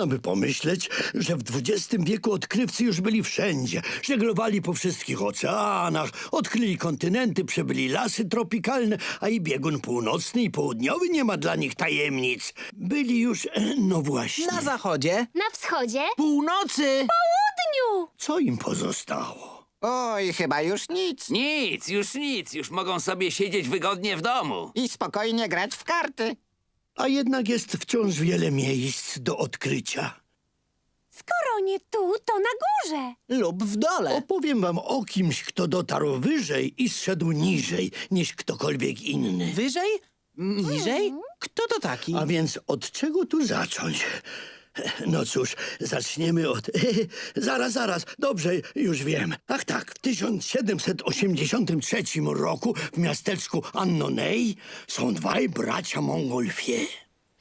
Można by pomyśleć, że w XX wieku odkrywcy już byli wszędzie. Żeglowali po wszystkich oceanach, odkryli kontynenty, przebyli lasy tropikalne, a i biegun północny i południowy nie ma dla nich tajemnic. Byli już, e, no właśnie. Na zachodzie? Na wschodzie? Północy! Południu! Co im pozostało? Oj, chyba już nic. Nic, już nic, już mogą sobie siedzieć wygodnie w domu. I spokojnie grać w karty. A jednak jest wciąż wiele miejsc do odkrycia. Skoro nie tu, to na górze. Lub w dole. Opowiem wam o kimś, kto dotarł wyżej i zszedł niżej niż ktokolwiek inny. Wyżej? Niżej? Kto to taki? A więc od czego tu zacząć? No cóż, zaczniemy od... zaraz, zaraz, dobrze, już wiem. Ach tak, w 1783 roku w miasteczku Annonej są dwaj bracia Mongolfie.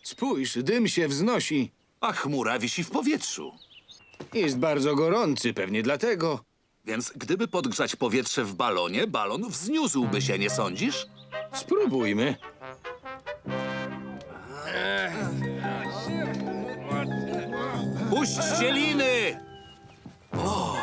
Spójrz, dym się wznosi. A chmura wisi w powietrzu. Jest bardzo gorący, pewnie dlatego. Więc gdyby podgrzać powietrze w balonie, balon wzniósłby się, nie sądzisz? Spróbujmy. Puśćcie liny! O!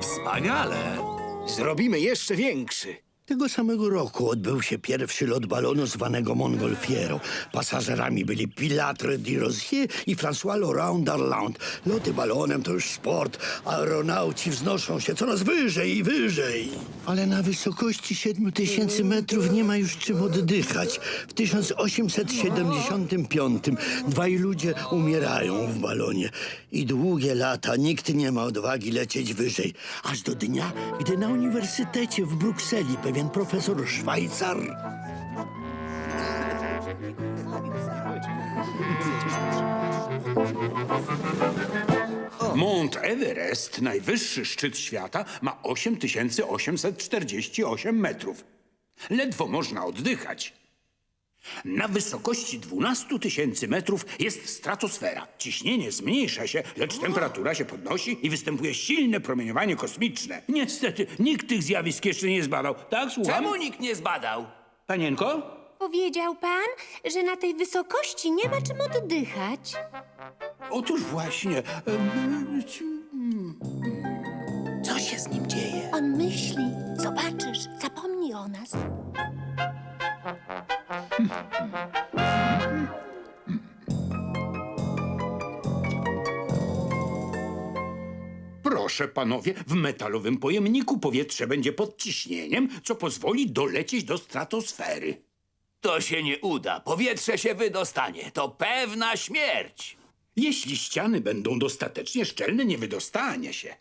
Wspaniale! Zrobimy jeszcze większy. Tego samego roku odbył się pierwszy lot balonu zwanego Montgolfiero. Pasażerami byli Pilatre di Rosier i François Laurent d'Arland. Loty balonem to już sport. Aeronauci wznoszą się coraz wyżej i wyżej. Ale na wysokości 7000 metrów nie ma już czym oddychać. W 1875 dwaj ludzie umierają w balonie. I długie lata nikt nie ma odwagi lecieć wyżej. Aż do dnia, gdy na uniwersytecie w Brukseli pewien profesor Szwajcar Mount Everest, najwyższy szczyt świata, ma 8848 metrów. Ledwo można oddychać. Na wysokości 12 tysięcy metrów jest stratosfera. Ciśnienie zmniejsza się, lecz temperatura się podnosi i występuje silne promieniowanie kosmiczne. Niestety, nikt tych zjawisk jeszcze nie zbadał. Tak, słucham? Czemu nikt nie zbadał? Panienko? Powiedział pan, że na tej wysokości nie ma czym oddychać. Otóż właśnie. em, Co się z nim dzieje? On myśli. Zobaczysz, zapomni o nas. Proszę panowie, w metalowym pojemniku powietrze będzie pod ciśnieniem, co pozwoli dolecieć do stratosfery. To się nie uda. Powietrze się wydostanie. To pewna śmierć. Jeśli ściany będą dostatecznie szczelne, nie wydostanie się.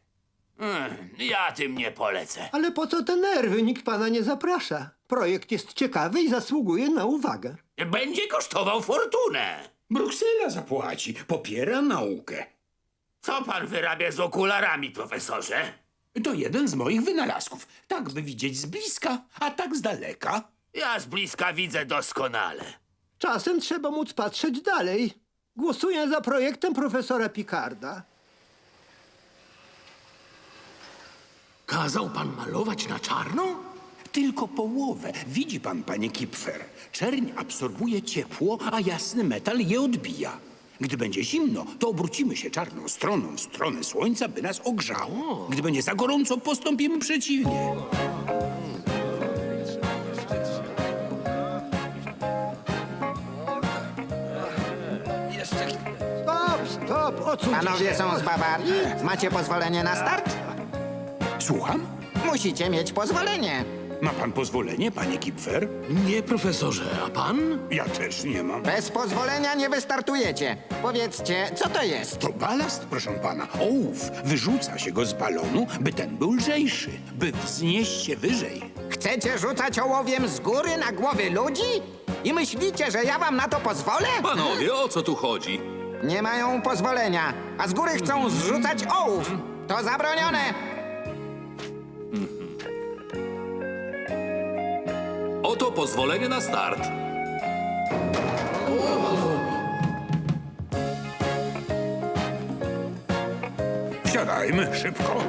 Ja tym nie polecę. Ale po co te nerwy? Nikt pana nie zaprasza. Projekt jest ciekawy i zasługuje na uwagę. Będzie kosztował fortunę. Bruksela zapłaci, popiera naukę. Co pan wyrabia z okularami, profesorze? To jeden z moich wynalazków. Tak, by widzieć z bliska, a tak z daleka. Ja z bliska widzę doskonale. Czasem trzeba móc patrzeć dalej. Głosuję za projektem profesora Picarda. Kazał pan malować na czarno? Tylko połowę. Widzi pan, panie Kipfer. Czerń absorbuje ciepło, a jasny metal je odbija. Gdy będzie zimno, to obrócimy się czarną stroną w stronę słońca, by nas ogrzało. Gdy będzie za gorąco, postąpimy przeciwnie. hop, odsuńcie Panowie się. są z Bawarii? Macie pozwolenie na start? Słucham? Musicie mieć pozwolenie. Ma pan pozwolenie, panie Kipfer? Nie, profesorze, a pan? Ja też nie mam. Bez pozwolenia nie wystartujecie. Powiedzcie, co to jest? To balast, proszę pana. Ołów. Wyrzuca się go z balonu, by ten był lżejszy, by wznieść się wyżej. Chcecie rzucać ołowiem z góry na głowy ludzi? I myślicie, że ja wam na to pozwolę? Panowie, o co tu chodzi? Nie mają pozwolenia, a z góry chcą zrzucać ołów. To zabronione. Oto pozwolenie na start. Wsiadajmy szybko.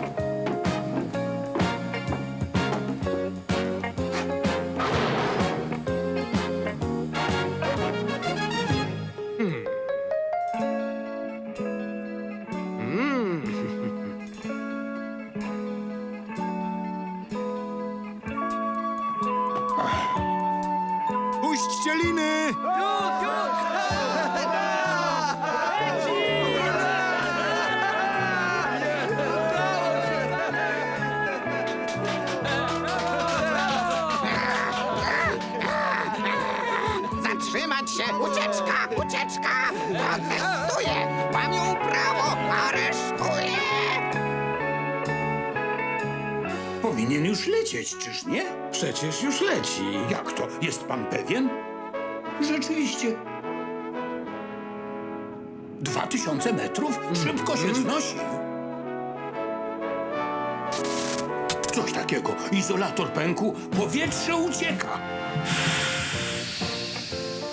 Powinien już lecieć, czyż nie? Przecież już leci. Jak to? Jest pan pewien? Rzeczywiście. Dwa tysiące metrów? Szybko się znosi. Coś takiego. Izolator pękł, powietrze ucieka.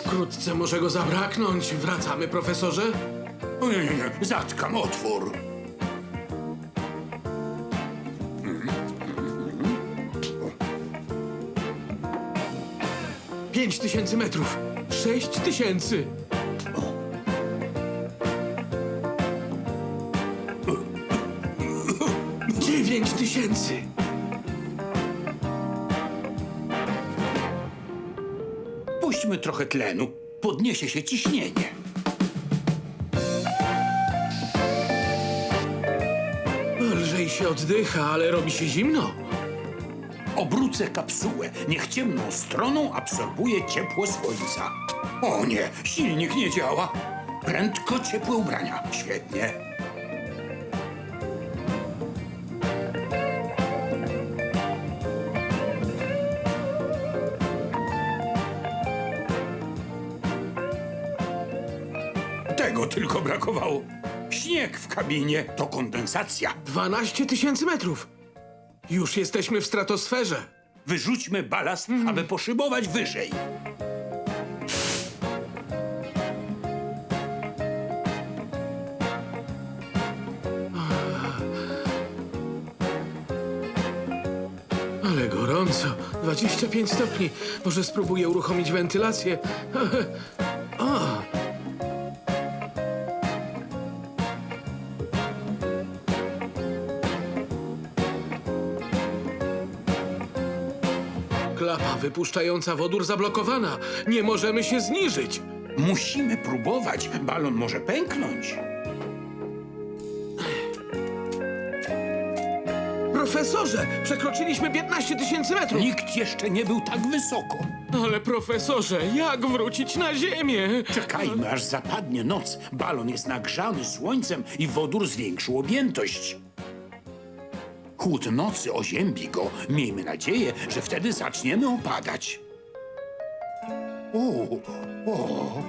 Wkrótce może go zabraknąć. Wracamy, profesorze? O nie, nie, nie. Zatkam otwór. Pięć tysięcy metrów. Sześć tysięcy. Dziewięć tysięcy. Puśćmy trochę tlenu. Podniesie się ciśnienie. Lżej się oddycha, ale robi się zimno. Obrócę kapsułę. Niech ciemną stroną absorbuje ciepło słońca. O nie, silnik nie działa. Prędko ciepłe ubrania. Świetnie. Tego tylko brakowało. Śnieg w kabinie to kondensacja. 12 tysięcy metrów. Już jesteśmy w stratosferze. Wyrzućmy balast, aby poszybować wyżej. Ale gorąco. 25 stopni. Może spróbuję uruchomić wentylację. O! Wypuszczająca wodór zablokowana. Nie możemy się zniżyć. Musimy próbować. Balon może pęknąć. Profesorze, przekroczyliśmy 15 tysięcy metrów. Nikt jeszcze nie był tak wysoko. Ale profesorze, jak wrócić na ziemię? Czekajmy, aż zapadnie noc. Balon jest nagrzany słońcem i wodór zwiększył objętość. Chłód nocy oziębi go. Miejmy nadzieję, że wtedy zaczniemy opadać. O, o.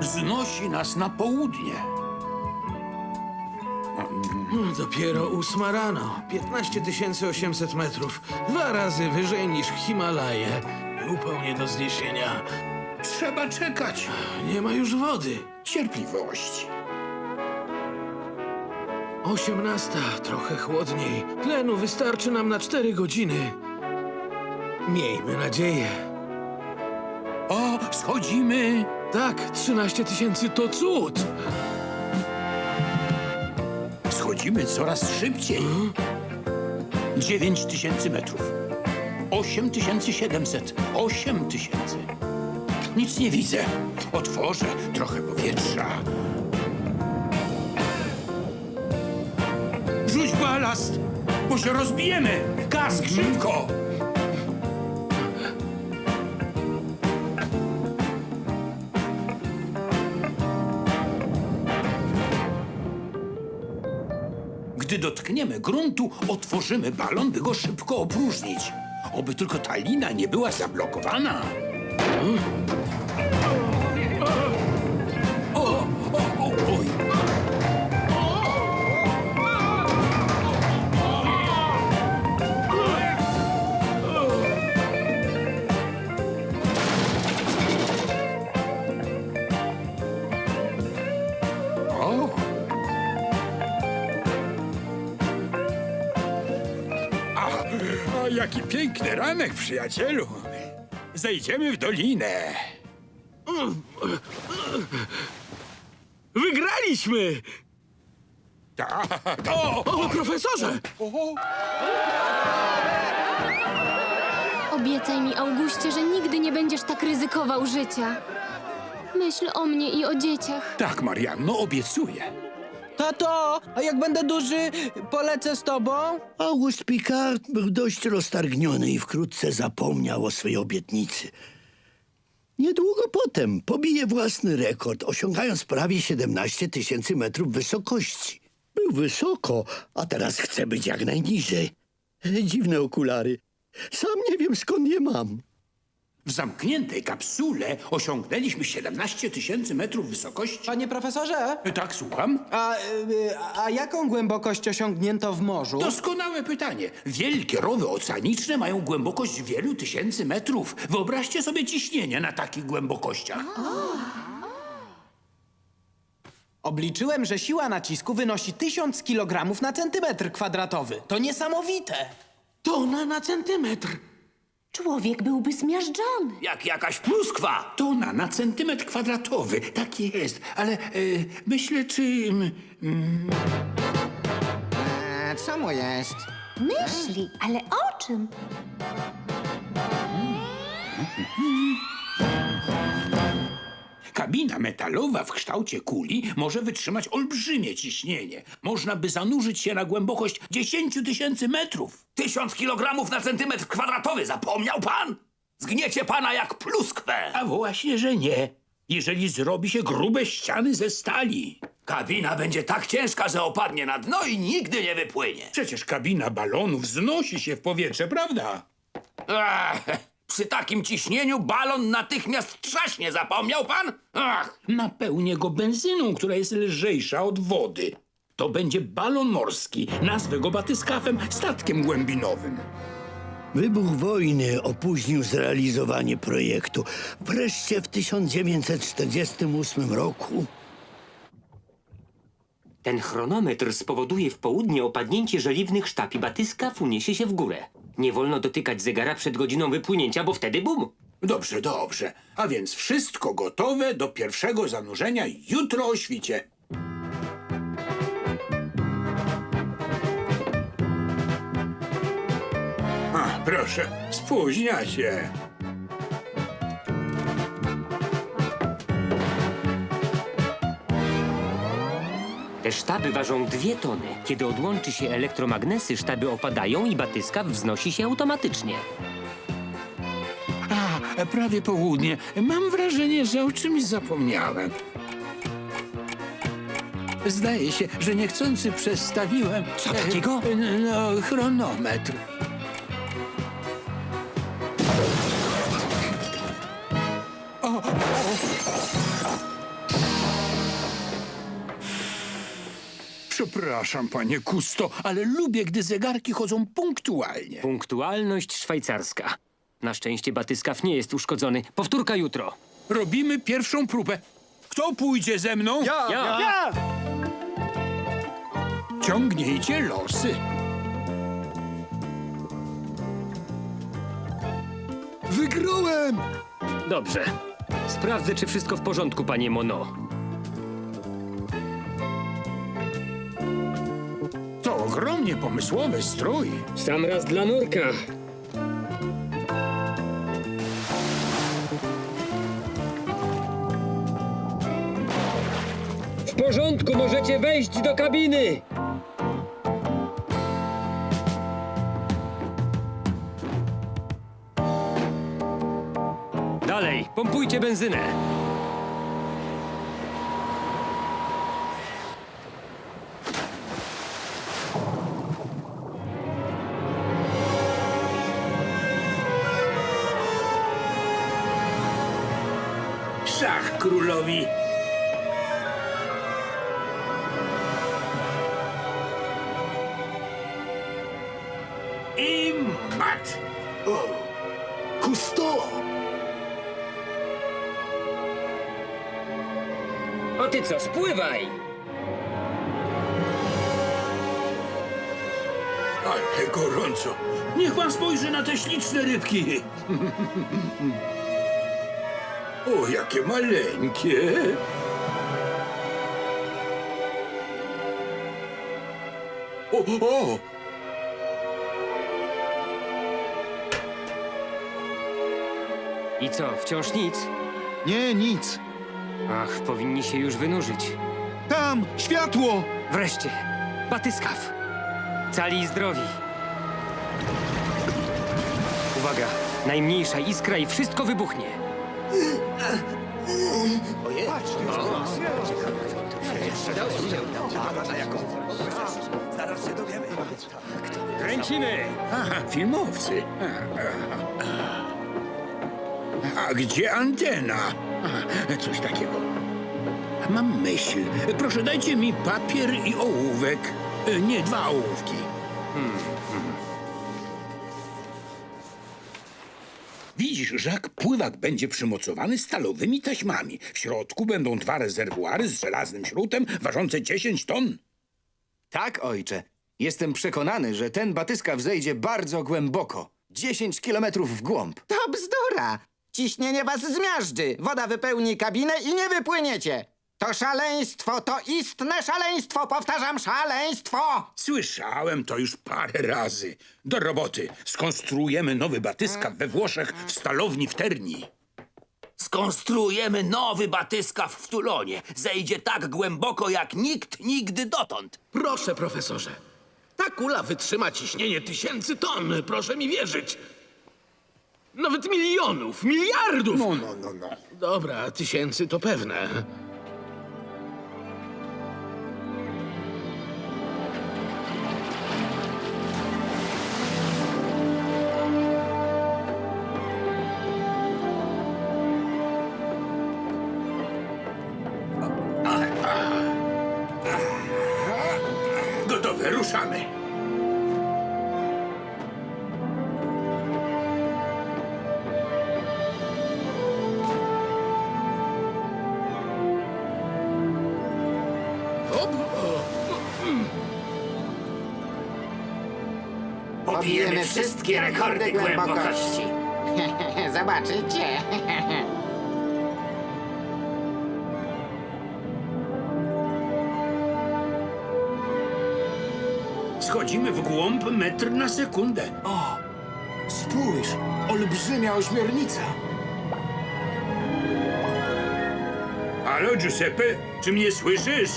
Znosi nas na południe. Dopiero ósma rano. 15 800 metrów. Dwa razy wyżej niż Himalaje. Upał nie do zniesienia. Trzeba czekać. Nie ma już wody. Cierpliwość. Osiemnasta, trochę chłodniej. Tlenu wystarczy nam na cztery godziny. Miejmy nadzieję. O, Schodzimy. Tak, 13 tysięcy to cud. Schodzimy coraz szybciej. 9 tysięcy metrów. 8 tysięcy 700. 8 tysięcy. Nic nie widzę. Otworzę trochę powietrza. Rzuć balast, bo się rozbijemy. Kask, szybko! Dotkniemy gruntu, otworzymy balon, by go szybko opróżnić. Oby tylko ta lina nie była zablokowana. O, jaki piękny ranek, przyjacielu. Zejdziemy w dolinę. Wygraliśmy! Tak, o, O, profesorze! Obiecaj mi, Auguście, że nigdy nie będziesz tak ryzykował życia. Myśl o mnie i o dzieciach. tak, Marianno, obiecuję. Tato, a jak będę duży, polecę z tobą? August Picard był dość roztargniony i wkrótce zapomniał o swej obietnicy. Niedługo potem pobije własny rekord, osiągając prawie 17 tysięcy metrów wysokości. Był wysoko, a teraz chce być jak najniżej. Dziwne okulary. Sam nie wiem skąd je mam. W zamkniętej kapsule osiągnęliśmy 17 tysięcy metrów wysokości. Panie profesorze, Tak, słucham? a, y, a jaką głębokość osiągnięto w morzu? Doskonałe pytanie. Wielkie rowy oceaniczne mają głębokość wielu tysięcy metrów. Wyobraźcie sobie ciśnienie na takich głębokościach. Obliczyłem, że siła nacisku wynosi 1000 kg na centymetr kwadratowy. To niesamowite! Tona na centymetr. Człowiek byłby zmiażdżony. Jak jakaś pluskwa. Tona na centymetr kwadratowy. Tak jest. Ale e, myślę, czy... mm, E, co mu jest? Myśli, ale o czym? Kabina metalowa w kształcie kuli może wytrzymać olbrzymie ciśnienie. Można by zanurzyć się na głębokość 10 tysięcy metrów. Tysiąc kilogramów na centymetr kwadratowy, zapomniał pan? Zgniecie pana jak pluskwę. A właśnie, że nie. Jeżeli zrobi się grube ściany ze stali. Kabina będzie tak ciężka, że opadnie na dno i nigdy nie wypłynie. Przecież kabina balonu wznosi się w powietrze, prawda? Ach, przy takim ciśnieniu balon natychmiast trzaśnie, zapomniał pan? Ach, Napełnię go benzyną, która jest lżejsza od wody. To będzie balon morski. Nazwę go batyskafem, statkiem głębinowym. Wybuch wojny opóźnił zrealizowanie projektu. Wreszcie w 1948 roku Ten chronometr spowoduje w południe opadnięcie żeliwnych sztab i batyskaw uniesie się w górę. Nie wolno dotykać zegara przed godziną wypłynięcia, bo wtedy bum! Dobrze, dobrze. A więc wszystko gotowe do pierwszego zanurzenia jutro o świcie. A, proszę, spóźnia się. Te sztaby ważą dwie tony. Kiedy odłączy się elektromagnesy, sztaby opadają i batyskaw wznosi się automatycznie. A, prawie południe. Mam wrażenie, że o czymś zapomniałem. Zdaje się, że niechcący przestawiłem... Co takiego? E, No, chronometr. Przepraszam, panie Kusto, ale lubię, gdy zegarki chodzą punktualnie. Punktualność szwajcarska. Na szczęście batyskaw nie jest uszkodzony. Powtórka jutro. Robimy pierwszą próbę. Kto pójdzie ze mną? Ja! Ja! Ciągnijcie losy. Wygrałem! Dobrze. Sprawdzę, czy wszystko w porządku, panie Mono. To ogromnie pomysłowy strój. Sam raz dla nurka. W porządku, możecie wejść do kabiny. Dalej, pompujcie benzynę. Kusto! O ty co, spływaj! Ale gorąco. Niech pan spojrzy na te śliczne rybki. O, jakie maleńkie. O, o! I co, wciąż nic? Nie, nic. Ach, powinni się już wynurzyć. Tam! Światło! Wreszcie, batyskaw. Cali i zdrowi. Uwaga, najmniejsza iskra i wszystko wybuchnie. Kręcimy! Aha, filmowcy. A gdzie antena? Aha, coś takiego. Mam myśl. Proszę, dajcie mi papier i ołówek. E, Nie, dwa ołówki. Widzisz, Żak, pływak będzie przymocowany stalowymi taśmami. W środku będą dwa rezerwuary z żelaznym śrutem ważące 10 ton. Tak, ojcze. Jestem przekonany, że ten batyskaw zejdzie bardzo głęboko. 10 kilometrów w głąb. To bzdura! Ciśnienie was zmiażdży, woda wypełni kabinę i nie wypłyniecie. To szaleństwo, to istne szaleństwo, powtarzam, szaleństwo! Słyszałem to już parę razy. Do roboty. Skonstruujemy nowy batyskaw we Włoszech w stalowni w Terni. Skonstruujemy nowy batyskaw w Tulonie. Zejdzie tak głęboko jak nikt nigdy dotąd. Proszę, profesorze. Ta kula wytrzyma ciśnienie tysięcy ton, proszę mi wierzyć. Nawet milionów, miliardów! No, no, no, no. Dobra, tysięcy to pewne. Pobijemy wszystkie rekordy głębokości. Zobaczycie. Schodzimy w głąb metr na sekundę. Spójrz, olbrzymia ośmiornica. Halo, Giuseppe, czy mnie słyszysz?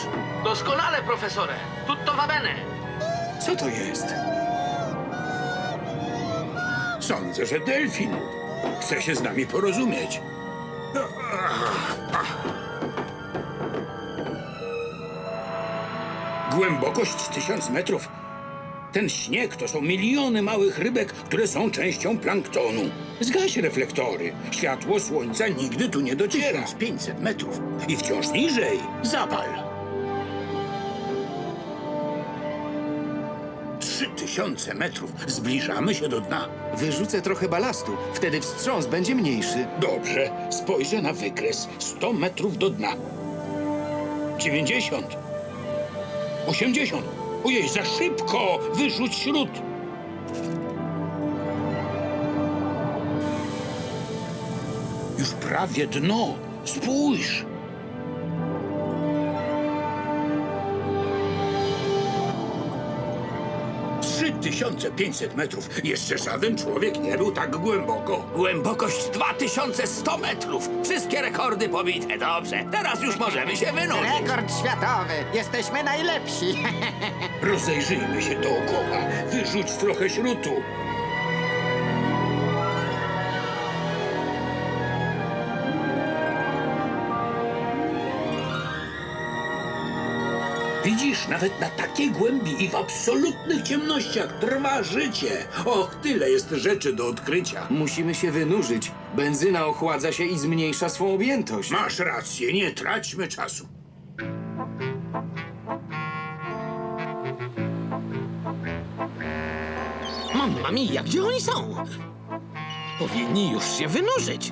Doskonale, profesorze. Tutto va bene. Co to jest? Sądzę, że delfin. Chce się z nami porozumieć. Głębokość tysiąc metrów. Ten śnieg to są miliony małych rybek, które są częścią planktonu. Zgaś reflektory. Światło słońca nigdy tu nie dociera. 500 metrów. I wciąż niżej. Zapal. Tysiące metrów. Zbliżamy się do dna. Wyrzucę trochę balastu, wtedy wstrząs będzie mniejszy. Dobrze, spojrzę na wykres. 100 metrów do dna. 90. 80. Ojej, za szybko! Wyrzuć śród. Już prawie dno. Spójrz. Trzy tysiące pięćset metrów. Jeszcze żaden człowiek nie był tak głęboko. Głębokość 2100 metrów. Wszystkie rekordy pobite. Dobrze, teraz już możemy się wynurzyć. Rekord światowy. Jesteśmy najlepsi. Rozejrzyjmy się dookoła. Wyrzuć trochę śrutu. Widzisz, nawet na takiej głębi i w absolutnych ciemnościach trwa życie. Och, tyle jest rzeczy do odkrycia. Musimy się wynurzyć. Benzyna ochładza się i zmniejsza swą objętość. Masz rację, nie traćmy czasu. Mamma mia, gdzie oni są? Powinni już się wynurzyć.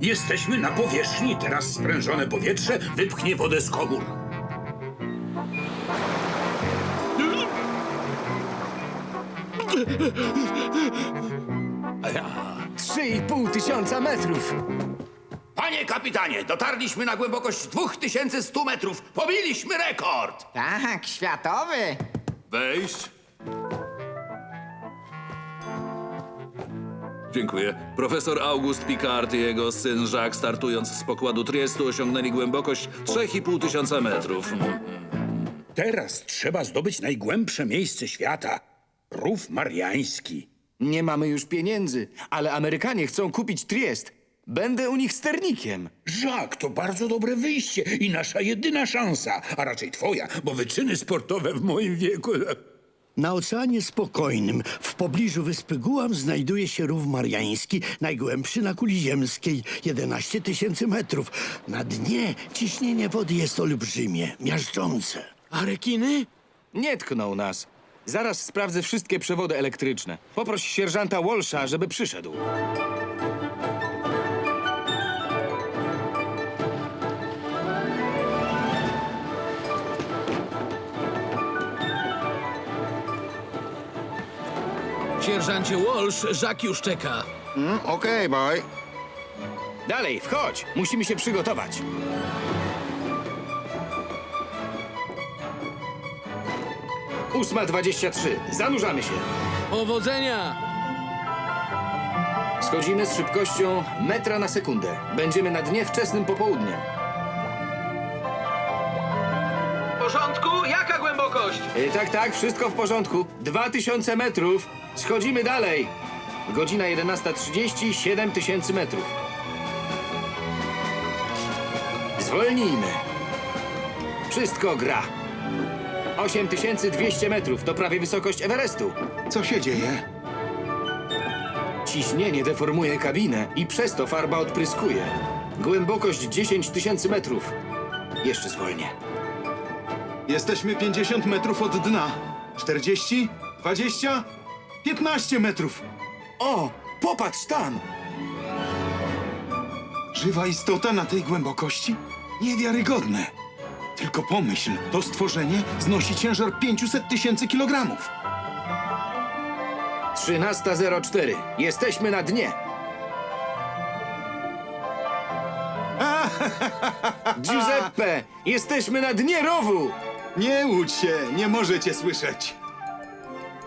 Jesteśmy na powierzchni, teraz sprężone powietrze wypchnie wodę z komór. Trzy i pół tysiąca metrów. Panie kapitanie, dotarliśmy na głębokość 2100 metrów. Pobiliśmy rekord. Tak, światowy. Wejść. Dziękuję. Profesor August Picard i jego syn Jacques, startując z pokładu Triestu, osiągnęli głębokość 3,5 tysiąca metrów. Teraz trzeba zdobyć najgłębsze miejsce świata. Rów Mariański. Nie mamy już pieniędzy, ale Amerykanie chcą kupić Triest. Będę u nich sternikiem. Żak, to bardzo dobre wyjście i nasza jedyna szansa, a raczej twoja, bo wyczyny sportowe w moim wieku... Na Oceanie Spokojnym, w pobliżu wyspy Guam, znajduje się rów mariański, najgłębszy na kuli ziemskiej, 11 tysięcy metrów. Na dnie ciśnienie wody jest olbrzymie, miażdżące. A rekiny? Nie tknął nas. Zaraz sprawdzę wszystkie przewody elektryczne. Poproś sierżanta Walsha, żeby przyszedł. Sierżancie Walsh, Żak już czeka. Okej, boy. Dalej, wchodź. Musimy się przygotować. Ósma dwadzieścia trzy. Zanurzamy się. Powodzenia! Schodzimy z szybkością metra na sekundę. Będziemy na dnie wczesnym popołudniem. W porządku? Jaka głębokość? E, tak, tak, wszystko w porządku. Dwa tysiące metrów. Schodzimy dalej. Godzina 11.30, 7 tysięcy metrów. Zwolnijmy. Wszystko gra. 8200 metrów to prawie wysokość Everestu. Co się dzieje? Ciśnienie deformuje kabinę i przez to farba odpryskuje. Głębokość 10 tysięcy metrów. Jeszcze zwolnię. Jesteśmy 50 metrów od dna. 40, 20, 15 metrów. O, popatrz tam! Żywa istota na tej głębokości? Niewiarygodne. Tylko pomyśl, to stworzenie znosi ciężar 500 tysięcy kilogramów. 13.04. Jesteśmy na dnie. Giuseppe, jesteśmy na dnie rowu! Nie łudź się, nie możecie słyszeć.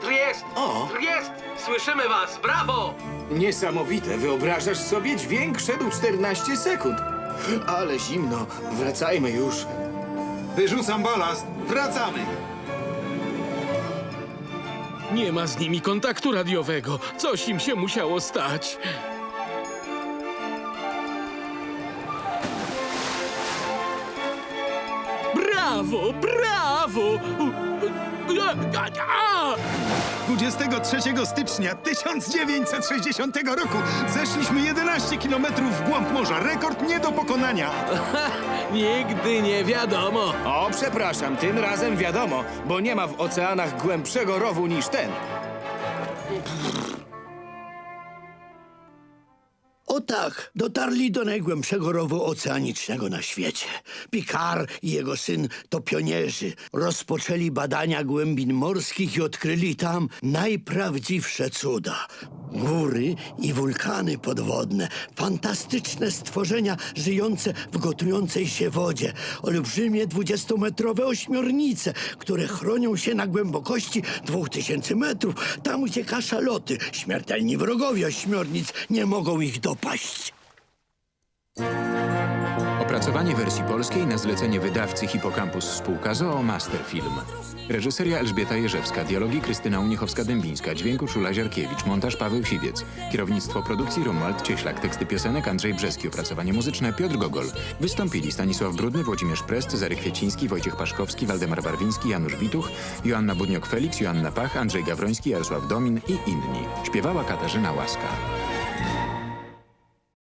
Triest! O, Triest! Słyszymy was! Brawo! niesamowite. Wyobrażasz sobie? Dźwięk szedł 14 sekund. Ale zimno. Wracajmy już. Wyrzucam balast, wracamy. Nie ma z nimi kontaktu radiowego. Coś im się musiało stać. Brawo, brawo! A! 23 stycznia 1960 roku zeszliśmy 11 kilometrów w głąb morza. Rekord nie do pokonania. Nigdy nie wiadomo. O, przepraszam, tym razem wiadomo, bo nie ma w oceanach głębszego rowu niż ten. Tak, dotarli do najgłębszego rowu oceanicznego na świecie. Picard i jego syn to pionierzy. Rozpoczęli badania głębin morskich i odkryli tam najprawdziwsze cuda. Góry i wulkany podwodne, fantastyczne stworzenia żyjące w gotującej się wodzie, olbrzymie dwudziestometrowe ośmiornice, które chronią się na głębokości 2000 metrów, tam gdzie kaszaloty, śmiertelni wrogowie ośmiornic, nie mogą ich dopaść. Opracowanie wersji polskiej na zlecenie wydawcy Hipocampus Spółka Zoo Masterfilm. Reżyseria Elżbieta Jerzewska, dialogi Krystyna Unichowska-Dębińska, dźwięku Czula Ziarkiewicz, montaż Paweł Siwiec, kierownictwo produkcji Romuald Cieślak, teksty piosenek Andrzej Brzeski, opracowanie muzyczne Piotr Gogol. Wystąpili Stanisław Brudny, Włodzimierz Prest, Cezary Kwieciński, Wojciech Paszkowski, Waldemar Barwiński, Janusz Wituch, Joanna Budniok-Felix, Joanna Pach, Andrzej Gawroński, Jarosław Domin i inni. Śpiewała Katarzyna Łaska.